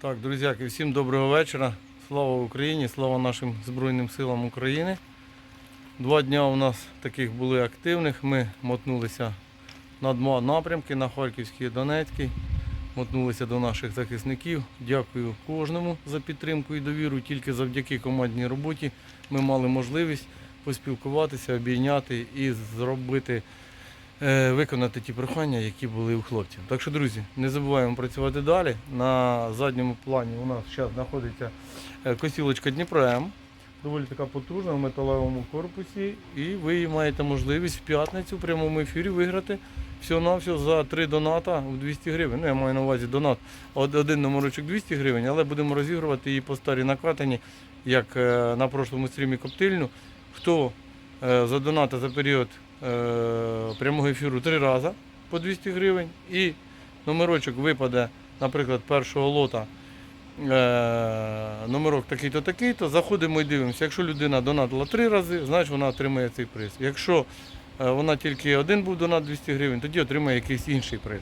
Так, друзяки, всім доброго вечора. Слава Україні, слава нашим Збройним силам України. Два дня у нас таких були активних. Ми мотнулися на два напрямки, на Харківський і Донецький. Мотнулися до наших захисників. Дякую кожному за підтримку і довіру. Тільки завдяки командній роботі ми мали можливість поспілкуватися, обійняти і зробити виконати ті прохання, які були у хлопців. Так що, друзі, не забуваємо працювати далі. На задньому плані у нас зараз знаходиться е, косілочка Дніпро-М, доволі така потужна в металевому корпусі. І ви маєте можливість в п'ятницю в прямому ефірі виграти всього-навсього за три доната в 200 гривень. Ну, я маю на увазі донат один номерочок 200 гривень, але будемо розігрувати її по старій накатані, як е, на прошлому стрімі коптильну. Хто е, задонатить за період е, прямого ефіру три рази по 200 гривень і номерочок випаде, наприклад, першого лота. е, Номерок такий-то, такий-то, заходимо і дивимося. Якщо людина донатила три рази, значить вона отримає цей приз. Якщо е, вона тільки один був донат 200 гривень, тоді отримає якийсь інший приз.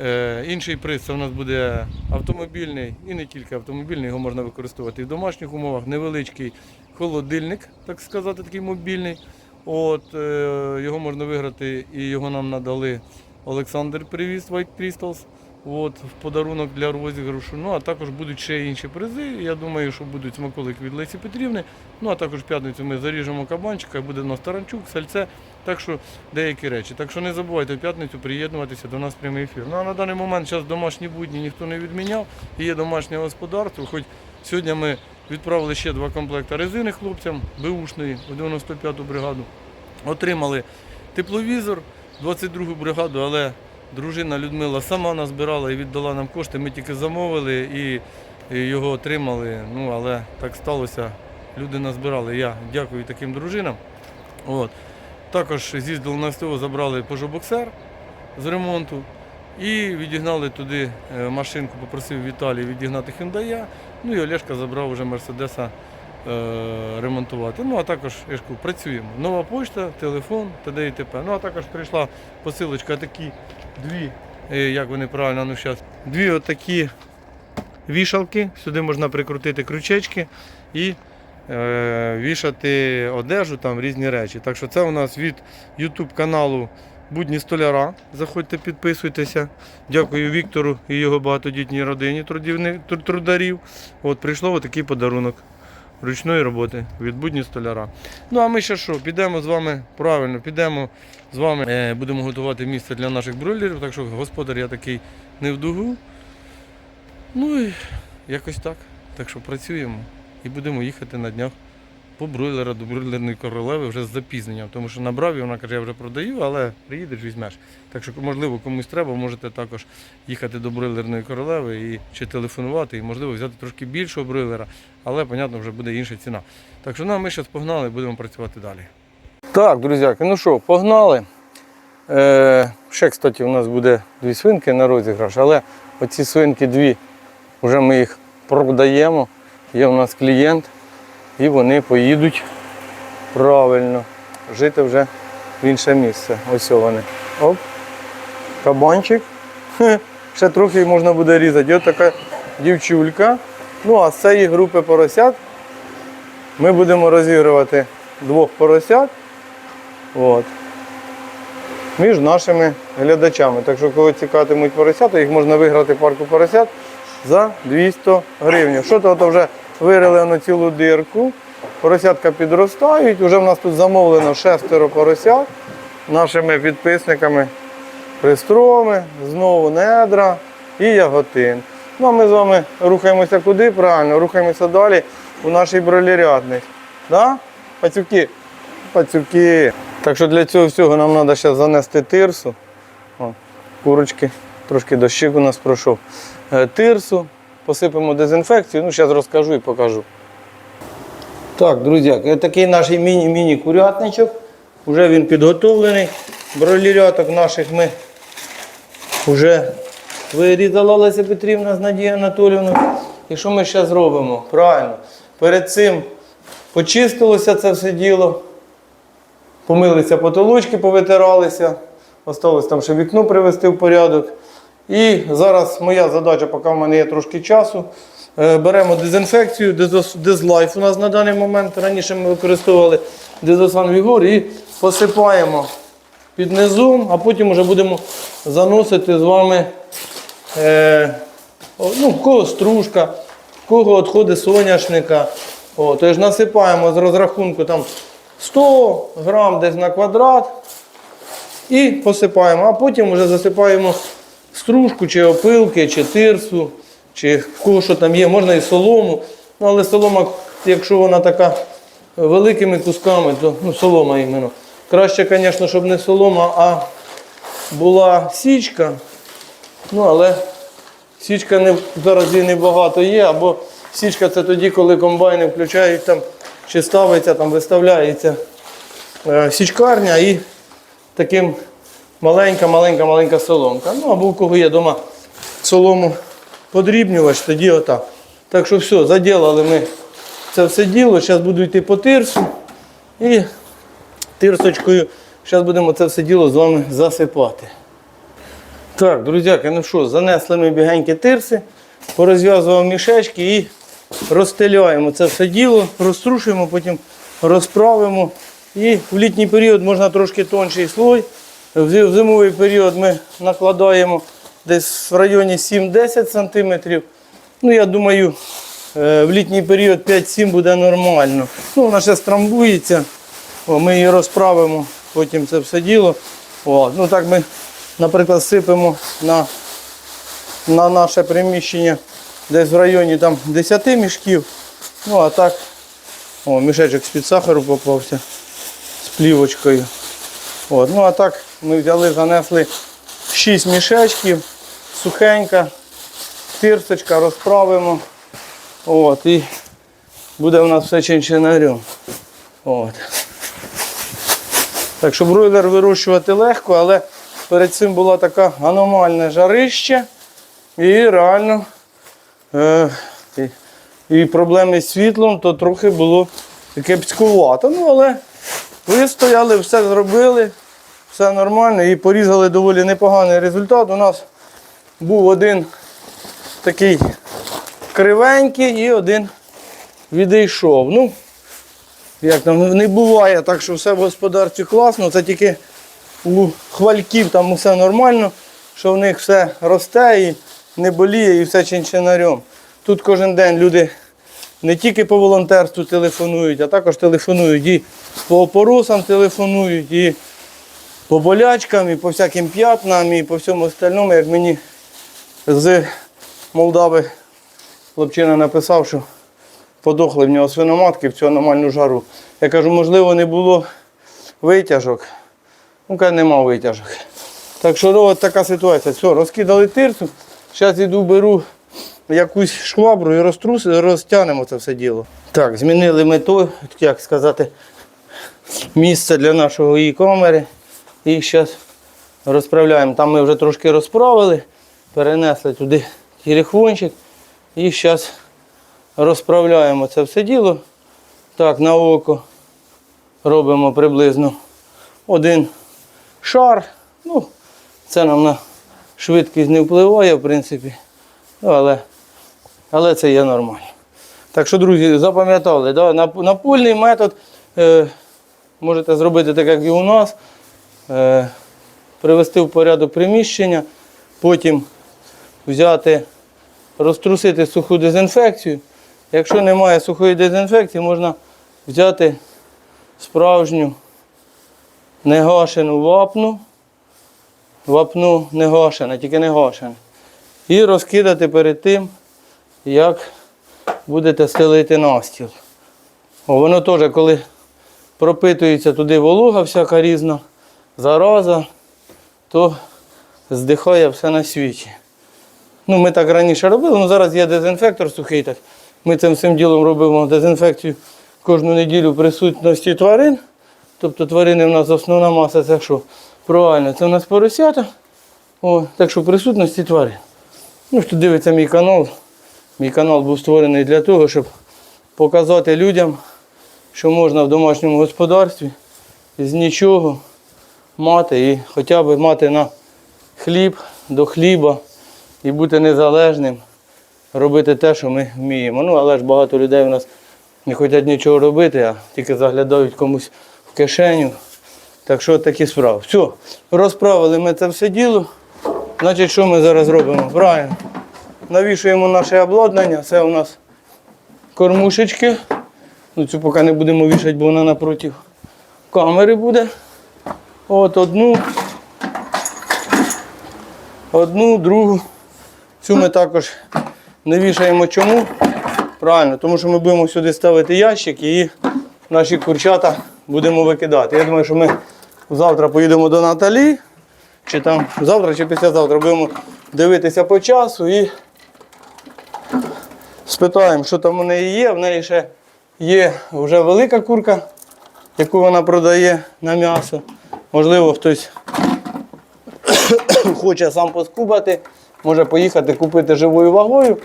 Е, Інший приз це у нас буде автомобільний і не тільки автомобільний, його можна використовувати і в домашніх умовах, невеличкий холодильник, так сказати, такий мобільний. От, е, його можна виграти і його нам надали Олександр привіз White Crystals. От, в подарунок для розіграшу. Ну а також будуть ще інші призи. Я думаю, що будуть смаколик від Лесі Петрівни. Ну а також в п'ятницю ми заріжемо кабанчика, буде у нас таранчук, сальце. Так що деякі речі. Так що не забувайте в п'ятницю приєднуватися до нас в прямий ефір. Ну а на даний момент зараз домашні будні ніхто не відміняв. Є домашнє господарство. Хоч сьогодні ми відправили ще два комплекти резини хлопцям Бушної у 95-ту бригаду. Отримали тепловізор, 22-гу бригаду, але дружина Людмила сама назбирала і віддала нам кошти. Ми тільки замовили і, його отримали. Ну, але так сталося. Люди назбирали. Я дякую таким дружинам. От. Також з'їздили на СТО, забрали пожобоксер з ремонту і відігнали туди е, машинку, попросив Віталій відігнати Hyundai. Ну і Олешка забрав вже Мерседеса е, ремонтувати. Ну а також я ж кажу, працюємо. Нова почта, телефон, т.д. і т.п. Ну а також прийшла посилочка такі дві, е, як вони правильно, ну зараз, дві отакі вішалки. Сюди можна прикрутити крючечки і е, вішати одежу, там різні речі. Так що це у нас від YouTube каналу Будні столяра. Заходьте, підписуйтеся. Дякую Віктору і його багатодітній родині трударів. От прийшло отакий подарунок ручної роботи від будні столяра. Ну а ми ще що, підемо з вами правильно, підемо з вами, е, будемо готувати місце для наших бройлерів, так що господар я такий не в дугу. Ну і якось так. Так що працюємо і будемо їхати на днях по бройлера до бройлерної королеви вже з запізненням. Тому що набрав і вона каже, я вже продаю, але приїдеш, візьмеш. Так що, можливо, комусь треба, можете також їхати до бройлерної королеви і чи телефонувати, і можливо взяти трошки більшого бройлера, але, понятно, вже буде інша ціна. Так що ну, ми зараз погнали, будемо працювати далі. Так, друзяки, ну що, погнали. Е, ще, кстати, у нас буде дві свинки на розіграш, але оці свинки дві, вже ми їх продаємо. Є у нас клієнт, і вони поїдуть правильно жити вже в інше місце. Ось вони. Оп. Кабанчик. Ще трохи можна буде різати. От така дівчулька. Ну а з цієї групи поросят ми будемо розігрувати двох поросят. От між нашими глядачами. Так що, коли цікавитимуть поросята, їх можна виграти парку поросят за 200 гривень. Що то вже вирили на цілу дирку. Поросятка підростають. Уже в нас тут замовлено шестеро поросят нашими підписниками. Пристроми, знову недра і яготин. Ну а ми з вами рухаємося куди? Правильно, рухаємося далі у наш бройлерятник. Да? Пацюки? Пацюки. Так що для цього всього нам треба ще занести тирсу. О, курочки, трошки дощик у нас пройшов. Е, Тирсу, посипемо дезінфекцію. Ну, зараз розкажу і покажу. Так, друзі, такий наш міні- міні-курятничок. Вже він підготовлений. Бройлеряток наших ми вже вирізала Леся Петрівна з Надією Анатоліївною. І що ми ще зробимо? Правильно. Перед цим почистилося це все діло. Помилися потолочки, повитиралися. Осталось там ще вікно привести в порядок. І зараз моя задача, поки в мене є трошки часу. е, Беремо дезінфекцію, Дезлайф у нас на даний момент. Раніше ми використовували Дезосан Вігор і посипаємо під низом, а потім вже будемо заносити з вами е, ну, кого стружка, кого відходи соняшника. О, тож насипаємо з розрахунку там 100 грам десь на квадрат і посипаємо, а потім вже засипаємо стружку, чи опилки, чи тирсу, чи кого що там є, можна і солому. Ну, але солома, якщо вона така великими кусками, то ну, солома іменно. Краще, звісно, щоб не солома, а була січка. Ну, але січка не, зараз її небагато є, або січка це тоді, коли комбайни включають там, чи ставиться, там виставляється е, січкарня і таким маленька-маленька-маленька соломка. Ну, або у кого є вдома солому подрібнювач, тоді отак. Так що все, заділили ми це все діло. Зараз буду йти по тирсу і тирсочкою зараз будемо це все діло з вами засипати. Так, друзяки, ну що, занесли ми бігенькі тирси, порозв'язував мішечки і розстеляємо це все діло, розтрушуємо, потім розправимо. І в літній період можна трошки тонший слой. В зимовий період ми накладаємо десь в районі 7-10 см. Ну, я думаю, е, в літній період 5-7 буде нормально. Ну, вона ще страмбується. О, ми її розправимо, потім це все діло. О, ну так ми, наприклад, сипемо на, на наше приміщення десь в районі там, 10 мішків. Ну а так, о, мішечок з-під сахару попався з плівочкою. От, ну а так ми взяли, занесли 6 мішечків, сухенька, тирсочка, розправимо. От, і буде у нас все чинчинарем. От. Так що бройлер вирощувати легко, але перед цим була така аномальне жарище і реально е, і, проблеми з світлом, то трохи було кепськувато. Ну, але вистояли, все зробили, все нормально і порізали доволі непоганий результат. У нас був один такий кривенький і один відійшов. Ну, як там не буває так, що все в господарстві класно, це тільки у хвальків там усе нормально, що в них все росте і не боліє, і все чинчинарем. Тут кожен день люди не тільки по волонтерству телефонують, а також телефонують і по опоросам телефонують, і по болячкам, і по всяким п'ятнам, і по всьому остальному, як мені з Молдави хлопчина написав, що подохли в нього свиноматки в цю аномальну жару. Я кажу, можливо, не було витяжок. Ну, каже, нема витяжок. Так що ну, от така ситуація. Все, розкидали тирсу. Зараз йду беру якусь швабру і розтрус, розтягнемо це все діло. Так, змінили ми то, як сказати, місце для нашої камери. І зараз розправляємо. Там ми вже трошки розправили, перенесли туди телефончик. І зараз розправляємо це все діло. Так, на око робимо приблизно один шар. Ну, це нам на швидкість не впливає, в принципі. Ну, але, але це є нормально. Так що, друзі, запам'ятали, да? напольний метод е, можете зробити так, як і у нас. Е, привести в порядок приміщення, потім взяти, розтрусити суху дезінфекцію. Якщо немає сухої дезінфекції, можна взяти справжню негашену вапну, вапну не гашена, тільки не гашена. І розкидати перед тим, як будете стелити настіл. Воно теж, коли пропитується туди волога всяка різна, зараза, то здихає все на світі. Ну, ми так раніше робили, ну зараз є дезінфектор сухий. Так. Ми цим всім ділом робимо дезінфекцію кожну неділю присутності тварин. Тобто тварини в нас основна маса це що? Правильно, це у нас поросята. О, так що присутності тварин. Ну, хто дивиться мій канал. Мій канал був створений для того, щоб показати людям, що можна в домашньому господарстві з нічого мати і хоча б мати на хліб, до хліба і бути незалежним, робити те, що ми вміємо. Ну, але ж багато людей у нас не хочуть нічого робити, а тільки заглядають комусь в кишеню. Так що такі справи. Все, розправили ми це все діло. Значить, що ми зараз робимо? Правильно. Навішуємо наше обладнання. Це у нас кормушечки. Ну, цю поки не будемо вішати, бо вона напроти камери буде. От одну. Одну, другу. Цю ми також не вішаємо чому. Правильно, тому що ми будемо сюди ставити ящик і наші курчата будемо викидати. Я думаю, що ми завтра поїдемо до Наталі, чи там завтра, чи післязавтра будемо дивитися по часу і спитаємо, що там у неї є. В неї ще є вже велика курка, яку вона продає на м'ясо. Можливо, хтось хоче сам поскубати, може поїхати купити живою вагою.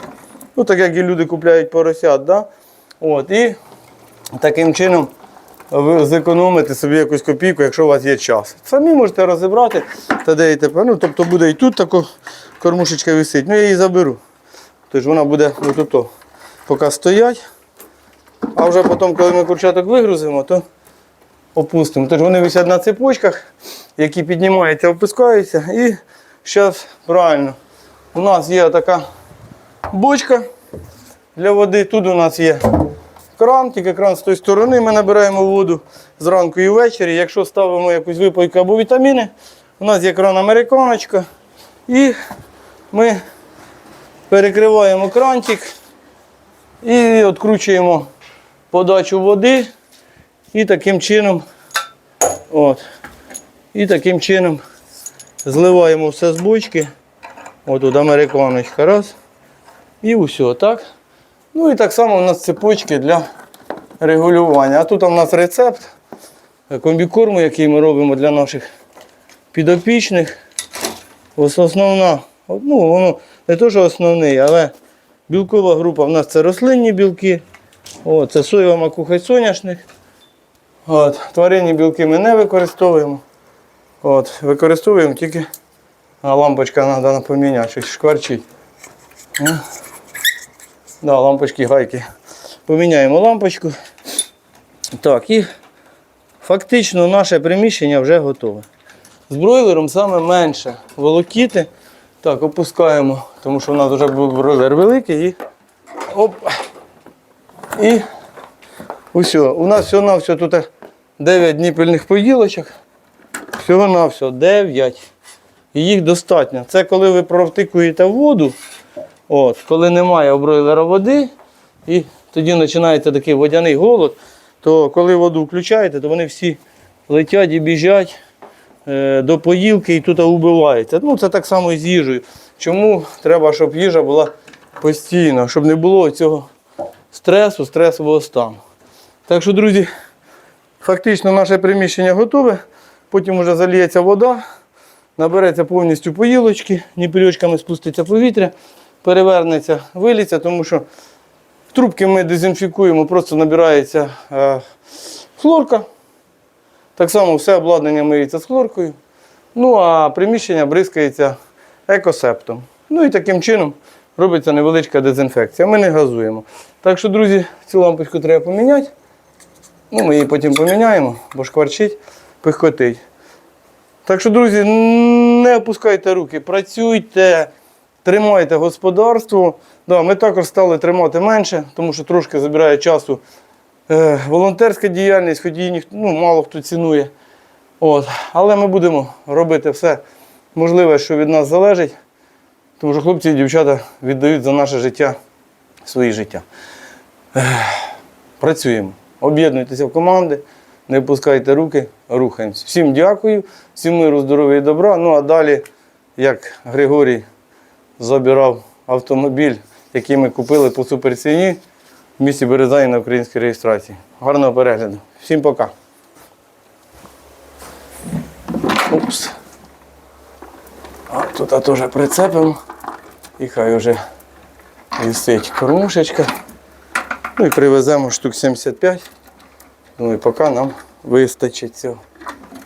Ну, так як і люди купляють поросят, да? От, і таким чином ви зекономите собі якусь копійку, якщо у вас є час. Самі можете розібрати та де і тепер. Ну, тобто буде і тут така кормушечка висить. Ну я її заберу. Тож вона буде отут, поки стоять. А вже потім, коли ми курчаток вигрузимо, то опустимо. Тож вони висять на цепочках, які піднімаються, опускаються. І зараз правильно. У нас є така бочка для води. Тут у нас є кран, тільки кран з тої сторони. Ми набираємо воду зранку і ввечері. Якщо ставимо якусь випойку або вітаміни, у нас є кран американочка. І ми перекриваємо крантик і відкручуємо подачу води. І таким чином, от, і таким чином зливаємо все з бочки. От тут американочка раз. І усе, так? Ну і так само у нас цепочки для регулювання. А тут у нас рецепт комбікорму, який ми робимо для наших підопічних. Основна, ну воно не то, що основний, але білкова група в нас це рослинні білки. О, це соєва макуха і соняшник. От, тваринні білки ми не використовуємо. От, використовуємо тільки а лампочка треба поміняти, щось шкварчить. Да, лампочки, гайки. Поміняємо лампочку. Так, і фактично наше приміщення вже готове. З бройлером саме менше волокіти. Так, опускаємо, тому що в нас вже був бройлер великий і оп. І усе. У нас всього на все тут 9 ніпельних поділочок. Всього на все 9. І їх достатньо. Це коли ви провтикуєте воду, от, коли немає у бройлера води, і тоді починається такий водяний голод, то коли воду включаєте, то вони всі летять і біжать е, до поїлки і тут убиваються. Ну, це так само і з їжею. Чому треба, щоб їжа була постійно, щоб не було цього стресу, стресового стану. Так що, друзі, фактично наше приміщення готове. Потім вже заліється вода, набереться повністю поїлочки, ніпельочками спуститься повітря, перевернеться, виліться, тому що трубки ми дезінфікуємо, просто набирається е, хлорка. Так само все обладнання миється з хлоркою. Ну а приміщення бризкається екосептом. Ну і таким чином робиться невеличка дезінфекція. Ми не газуємо. Так що, друзі, цю лампочку треба поміняти. Ну, ми її потім поміняємо, бо шкварчить, пихкотить. Так що, друзі, не опускайте руки, працюйте, тримайте господарство. Да, ми також стали тримати менше, тому що трошки забирає часу е, волонтерська діяльність, хоч її ніхто, ну, мало хто цінує. От. Але ми будемо робити все можливе, що від нас залежить, тому що хлопці і дівчата віддають за наше життя свої життя. Працюємо. Об'єднуйтеся в команди, не опускайте руки, рухаємося. Всім дякую, всім миру, здоров'я і добра. Ну а далі, як Григорій забирав автомобіль, який ми купили по суперціні в місті Березані на українській реєстрації. Гарного перегляду. Всім пока. Упс. А тут теж прицепимо. І хай вже висить кормушечка. Ну і привеземо штук 75. Ну і поки нам вистачить цього.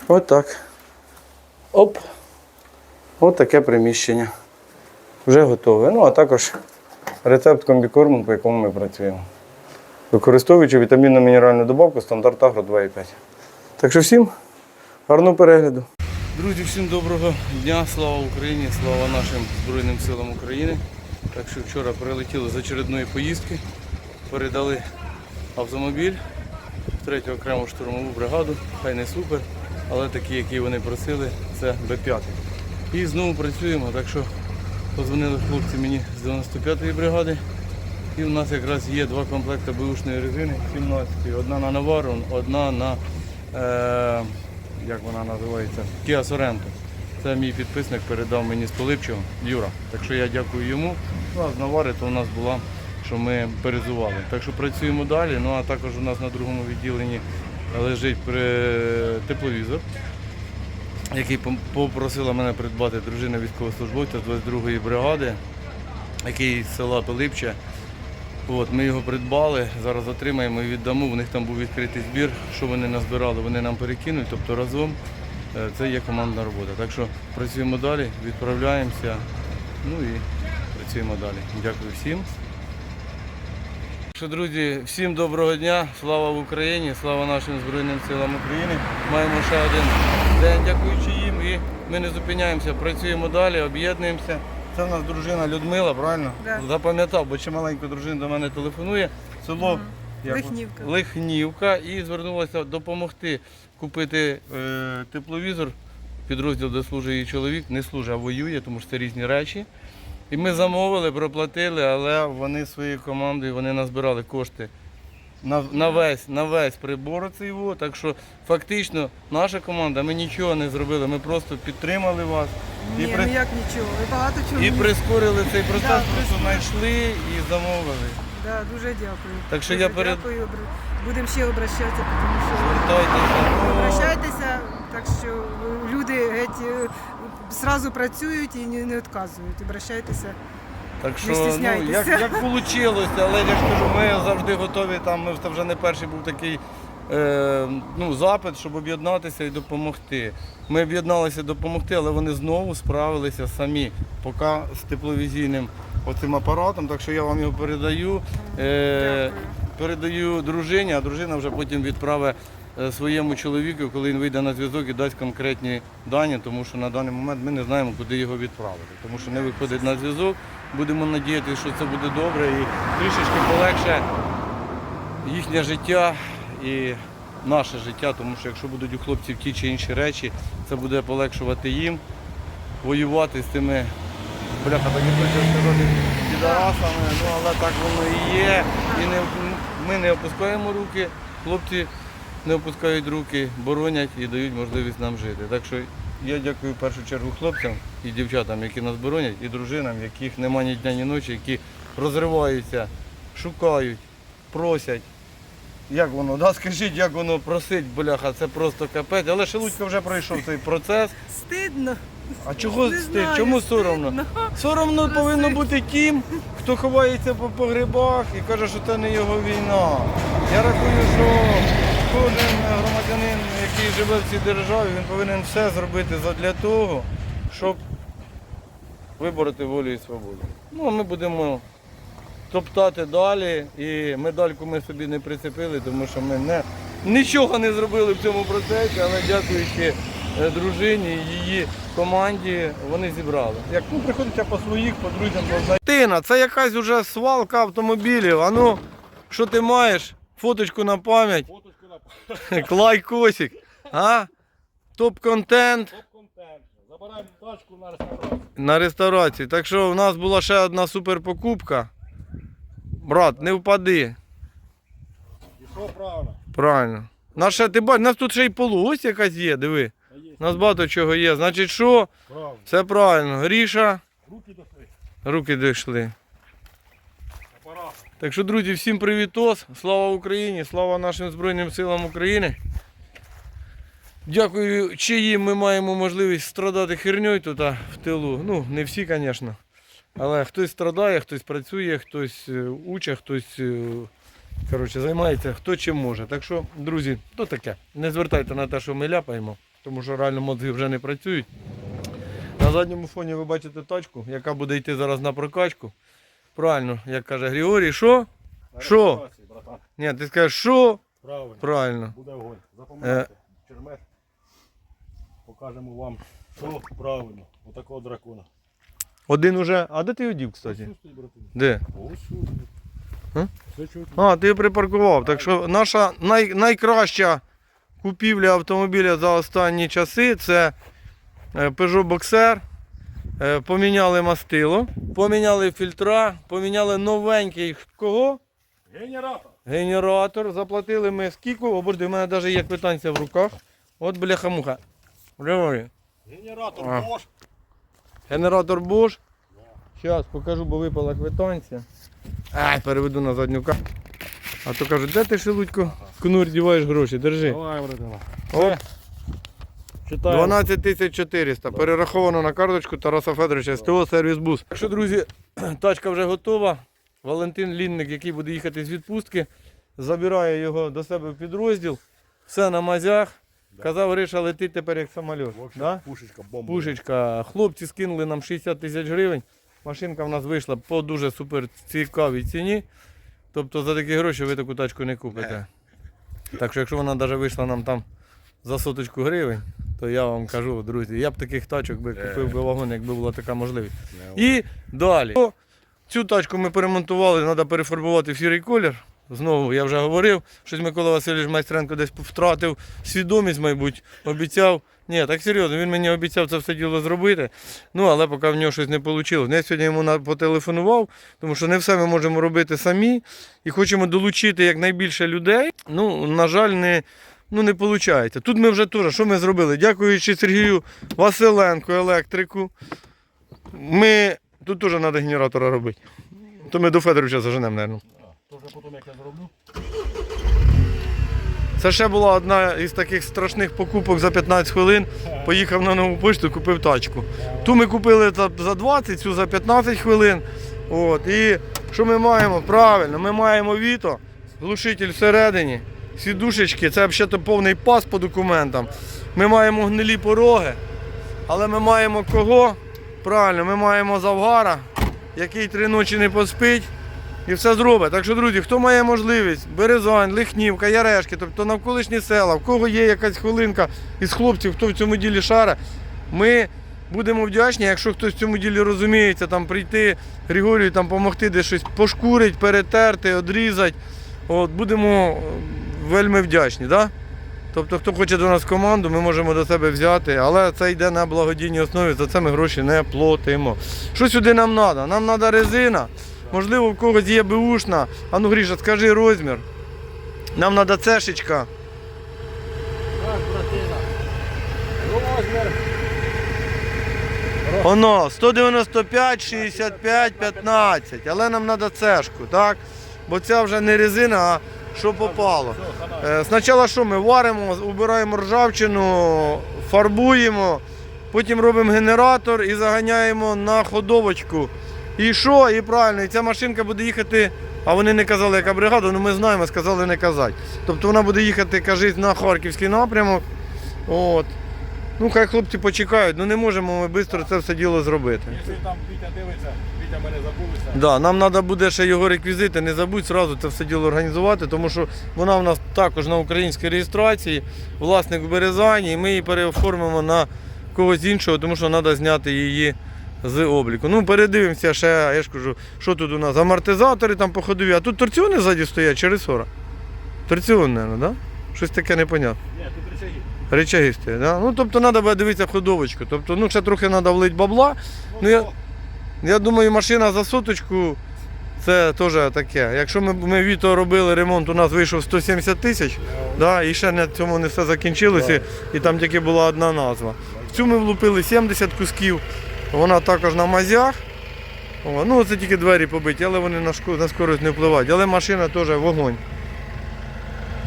Отак. Оп. От таке приміщення. вже готове. Ну, а також рецепт комбікорму, по якому ми працюємо. Використовуючи вітамінно-мінеральну добавку стандарт Агро 2,5. Так що всім гарного перегляду. Друзі, всім доброго дня, слава Україні, слава нашим Збройним силам України. Так що вчора прилетіли з очередної поїздки, передали автомобіль в третю окрему штурмову бригаду, хай не супер, але такі, які вони просили, це Б5. І знову працюємо, так що позвонили хлопці мені з 95-ї бригади. І в нас якраз є два комплекти бушної резини 17. Одна на Навару, одна на е, як вона називається? Kia Sorento. Це мій підписник передав мені з Полипчого Юра. Так що я дякую йому. Ну, а з Навари то у нас була, що ми перезували. Так що працюємо далі. Ну а також у нас на другому відділенні лежить тепловізор, який попросила мене придбати дружина військовослужбовця з 22-ї бригади, який з села Пилипче. От, ми його придбали, зараз отримаємо і віддамо. У них там був відкритий збір. Що вони назбирали, вони нам перекинуть. Тобто разом е, це є командна робота. Так що працюємо далі, відправляємося. Ну і працюємо далі. Дякую всім. Що, друзі, всім доброго дня, слава Україні, слава нашим Збройним силам України. Маємо ще один день, дякуючи їм. І ми не зупиняємося, працюємо далі, об'єднуємося. Це в нас дружина Людмила, правильно? Да. Запам'ятав, бо чималенька дружина до мене телефонує. Село як? Лихнівка. Лихнівка і звернулася допомогти купити е, тепловізор. Підрозділ, де служить її чоловік, не служить, а воює, тому що це різні речі. І ми замовили, проплатили, але вони своєю командою вони назбирали кошти на, на, весь, на весь прибор цей. во. Так що фактично наша команда, ми нічого не зробили, ми просто підтримали вас і, Ні, при- ніяк нічого. Ви багато чого. і прискорили цей процес, Да, просто знайшли і замовили. Да, дуже дякую. Так що Дуже я перед- Дякую. Будемо ще обращатися, тому що Звертайтеся. Ну, обращайтеся, так що люди геть е, зразу працюють і не, відказують. Обращайтеся. Так що, ну, як, як вийшло, але я ж кажу, ми завжди готові. Там ми це вже не перший був такий е, ну, запит, щоб об'єднатися і допомогти. Ми об'єдналися допомогти, але вони знову справилися самі, поки з тепловізійним оцим апаратом. Так що я вам його передаю. Е, передаю дружині, а дружина вже потім відправить своєму чоловіку, коли він вийде на зв'язок і дасть конкретні дані, тому що на даний момент ми не знаємо, куди його відправити. Тому що не виходить на зв'язок. Будемо надіятися, що це буде добре і трішечки полегше їхнє життя і наше життя, тому що якщо будуть у хлопців ті чи інші речі, це буде полегшувати їм воювати з тими бляха, так і хочу сказати, підарасами, ну але так воно і є. І не, ми не опускаємо руки, хлопці не опускають руки, боронять і дають можливість нам жити. Так що я дякую в першу чергу хлопцям і дівчатам, які нас боронять, і дружинам, яких нема ні дня, ні ночі, які розриваються, шукають, просять. Як воно, да? скажіть, як воно просить, бляха, це просто капець. Але Шелудько вже пройшов цей процес. Стидно. А чого Не стид? знаю, Чому стидно. соромно? Соромно Просить. повинно бути тим, хто ховається по погребах і каже, що це не його війна. Я рахую, що кожен громадянин, який живе в цій державі, він повинен все зробити для того, щоб вибороти волю і свободу. Ну, а ми будемо топтати далі. І медальку ми собі не прицепили, тому що ми не, нічого не зробили в цьому процесі, але дякуючи е, дружині і її команді, вони зібрали. Як ну, приходиться по своїх, по друзям, по знайомим. Тина, це якась уже свалка автомобілів. А ну, що ти маєш? Фоточку на пам'ять. Лайкосик. А? Топ-контент. Забираємо тачку на реставрацію. на реставрації. Так що в нас була ще одна супер покупка. Брат, не впади. І що правильно? Правильно. Нас ще, ти бачиш, у нас тут ще й полуось якась є, диви. Та є. У нас багато чого є. Значить, що? Правильно. Все правильно. Гріша, Руки дошли. руки дійшли. Так що, друзі, всім привітос. Слава Україні, слава нашим Збройним силам України. Дякую, чиїм ми маємо можливість страдати херньою тут в тилу. Ну, не всі, звісно. Але хтось страдає, хтось працює, хтось е, учить, хтось е, коротше, займається, хто чим може. Так що, друзі, то таке. Не звертайте на те, що ми ляпаємо, тому що реально мозги вже не працюють. На задньому фоні ви бачите тачку, яка буде йти зараз на прокачку. Правильно, як каже Григорій, що? Що? Ні, ти скажеш, що? Правильно. Правильно. Буде огонь. Е. Запам'ятайте. Чермет. Покажемо вам, що правильно. Отакого дракона. Один уже. А де ти його дів, кстати? Де? А? А, ти його припаркував. Так що наша най, найкраща купівля автомобіля за останні часи це е, Peugeot Boxer. Е, Поміняли мастило, поміняли фільтра, поміняли новенький кого? Генератор. Генератор. Заплатили ми скільки? Обожди, в мене навіть є квитанція в руках. От бляха-муха. Генератор А. Bosch. Генератор Bosch. Зараз покажу, бо випала квитанція. Ай, переведу на задню камеру. А то кажуть, де ти шелудько? Кнур діваєш гроші, держи. Давай, братана. Оп, Читаємо. 12 400. Перераховано на карточку Тараса Федоровича СТО сервіс бус. Так що, друзі, тачка вже готова. Валентин Лінник, який буде їхати з відпустки, забирає його до себе в підрозділ. Все на мазях. Казав, Гриша летить тепер як самоліт. Да? Пушечка, бомба. Пушечка. Хлопці скинули нам 60 тисяч гривень. Машинка в нас вийшла по дуже супер цікавій ціні. Тобто за такі гроші ви таку тачку не купите. Так що якщо вона навіть вийшла нам там за соточку гривень, то я вам кажу, друзі, я б таких тачок би купив би вагон, якби була така можливість. І далі. Цю тачку ми перемонтували, треба перефарбувати в сірий колір. Знову я вже говорив, щось Микола Васильович Майстренко десь втратив свідомість, мабуть, обіцяв. Ні, так серйозно, він мені обіцяв це все діло зробити. Ну, але поки в нього щось не вийшло. Я сьогодні йому потелефонував, тому що не все ми можемо робити самі і хочемо долучити якнайбільше людей. Ну, на жаль, не, ну, не виходить. Тут ми вже теж, що ми зробили? Дякуючи Сергію Василенко, електрику. Ми тут теж треба генератора робити. То ми до Федоровича заженемо, мабуть. То вже потім як я зроблю. Це ще була одна із таких страшних покупок за 15 хвилин. Поїхав на нову пошту, купив тачку. Ту ми купили за 20, цю за 15 хвилин. От. І що ми маємо? Правильно, ми маємо віто, глушитель всередині, сідушечки, це взагалі повний пас по документам. Ми маємо гнилі пороги, але ми маємо кого? Правильно, ми маємо завгара, який три ночі не поспить і все зробить. Так що, друзі, хто має можливість, Березань, Лихнівка, Ярешки, тобто навколишні села, в кого є якась хвилинка із хлопців, хто в цьому ділі шаре, ми будемо вдячні, якщо хтось в цьому ділі розуміється, там прийти Григорію там допомогти десь щось пошкурить, перетерти, одрізати. От, будемо вельми вдячні. Да? Тобто, хто хоче до нас команду, ми можемо до себе взяти, але це йде на благодійній основі, за це ми гроші не платимо. Що сюди нам треба? Нам треба резина. Можливо, в когось є беушна. А ну Гріша, скажи розмір. Нам треба цешечка. Розмір. Оно 195, 65, 15. Але нам треба цешку, так? Бо ця вже не резина, а що попало. Е, Спочатку що ми варимо, убираємо ржавчину, фарбуємо, потім робимо генератор і заганяємо на ходовочку. І що? І правильно, і ця машинка буде їхати, а вони не казали, яка бригада, але ми знаємо, сказали не казати. Тобто вона буде їхати, кажуть, на Харківський напрямок. От. Ну, хай хлопці почекають, ну не можемо ми швидко це все діло зробити. Якщо там Вітя дивиться, Вітя мене забулися. Да, нам треба буде ще його реквізити, не забудь одразу це все діло організувати, тому що вона в нас також на українській реєстрації, власник в Березані, і ми її переоформимо на когось іншого, тому що треба зняти її з обліку. Ну, передивимося ще, я ж кажу, що тут у нас? Амортизатори там походові, а тут торціони ззаді стоять чи ресора? Торціон, мабуть, да? Щось таке непонятне. Ні, тут речаги. Речаги стоять, да? Ну, тобто треба дивитися ходовочку. Тобто, ну, ще трохи треба влити бабла. Ну, я- Я думаю, машина за соточку це теж таке. Якщо ми, ми Віто робили ремонт, у нас вийшов 170 тисяч, да, і ще на цьому не все закінчилося, і там тільки була одна назва. В цю ми влупили 70 кусків, вона також на мазях. О, ну це тільки двері побиті, але вони на, шко- на скорость не впливають. Але машина теж вогонь.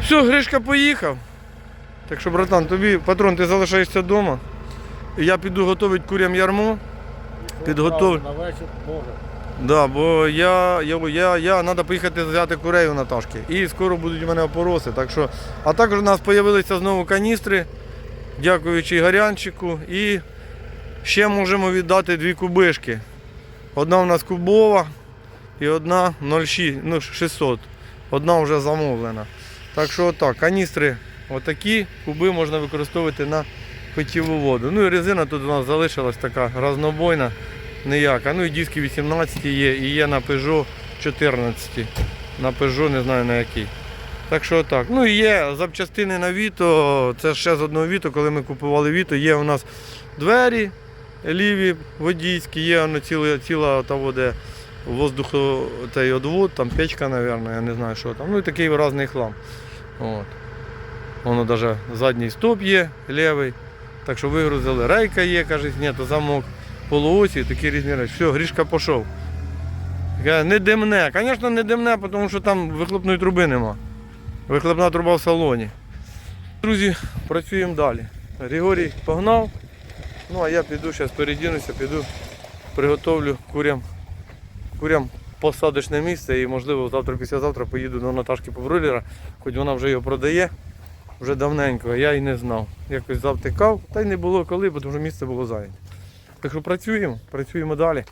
Все, Гришка поїхав. Так що, братан, тобі патрон, ти залишаєшся вдома. Я піду готувати курям ярмо. Підготов- На вечір може. Да, бо я, я, я, я треба поїхати взяти курей у Наташки. І скоро будуть у мене опороси. Так що, а також у нас з'явилися знову каністри, дякуючи Гарянчику. І Ще можемо віддати дві кубишки. Одна у нас кубова і одна 0,6, ну, 600. Одна вже замовлена. Так що отак, каністри отакі, куби можна використовувати на питьову воду. Ну і резина тут у нас залишилась така разнобойна, ніяка. Ну і диски 18 є, і є на Peugeot 14. На Peugeot не знаю на який. Так що так. Ну і є запчастини на Віто. Це ще з одного Віто, коли ми купували Віто, є у нас двері ліві водійські, є воно ціла, ціла того, де воздуху той одвод, там печка, мабуть, я не знаю, що там. Ну і такий різний хлам. От. Воно навіть задній стоп є, лівий. Так що вигрузили. Рейка є, каже, ні, то замок полуосі, такі різні речі. Все, грішка пішов. Не димне. Звісно, не димне, тому що там вихлопної труби нема. Вихлопна труба в салоні. Друзі, працюємо далі. Григорій погнав. Ну а я піду зараз передінуся, піду приготовлю курям, курям посадочне місце і можливо завтра післязавтра поїду до Наташки Поврулера, хоч вона вже його продає вже давненько, я й не знав. Якось завтикав, та й не було коли, бо що місце було зайняте. Так що працюємо, працюємо далі.